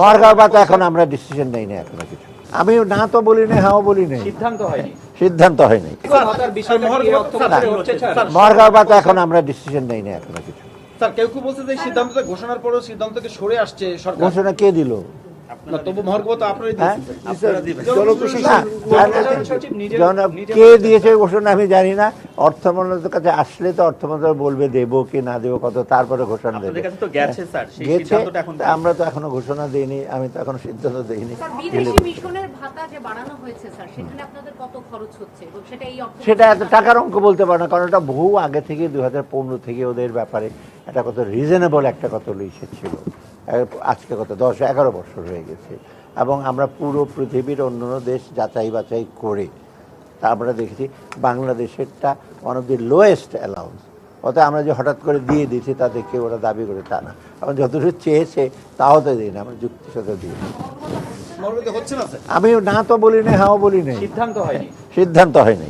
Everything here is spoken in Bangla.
মর্গার বাত এখন আমরা ডিসিশন নেই না এখনও কিছু। আমি না তো বলি না হ্যাঁ বলি নাই। সিদ্ধান্ত হয়নি। সিদ্ধান্ত হয়নি। মর্গার বাত এখন আমরা ডিসিশন নেই না এখনও কিছু। স্যার কেউ কেউ বলছে যে এই সিদ্ধান্তটা ঘোষণার পরেও সিদ্ধান্ত থেকে সরে আসছে সরকার। ঘোষণা কে দিল? হ্যাঁ? কে দিয়েছে ঘোষণা আমি জানি না। অর্থমন্ত্রীর কাছে আসলে তো অর্থমন্ত্রী বলবে দেবো কি না দেবো কত তারপরে ঘোষণা দেবে। আপনাদের কাছে তো গেছে আমরা তো এখনও ঘোষণা দিইনি আমি তো এখনও সিদ্ধান্ত দিইনি। স্যার বিদেশি মিশনের ভাতা যে বাড়ানো হয়েছে স্যার সেখানে আপনাদের কত খরচ হচ্ছে? এবং সেটা এই অর্থ সেটা এত টাকার অঙ্ক বলতে পারে না কারণ এটা বহু আগে থেকে দুই হাজার পনেরো থেকে ওদের ব্যাপারে এটা কত রিজনেবল একটা কত লিসে ছিল। আজকে কত দশ এগারো বছর হয়ে গেছে। এবং আমরা পুরো পৃথিবীর অন্য অন্য দেশ যাচাই বাছাই করে তা আমরা দেখেছি বাংলাদেশেরটা one of the lowest allowance অতএব আমরা যে হঠাৎ করে দিয়ে দিয়েছি তাতে কেউ ওরা দাবি করে তা না। এবং যতটুকু চেয়েছে তাও তো দিই না আমরা যুক্তির সাথে দিই। না আমি না তো বলি না হাও বলি নাই। সিদ্ধান্ত হয়নি। সিদ্ধান্ত হয়নি।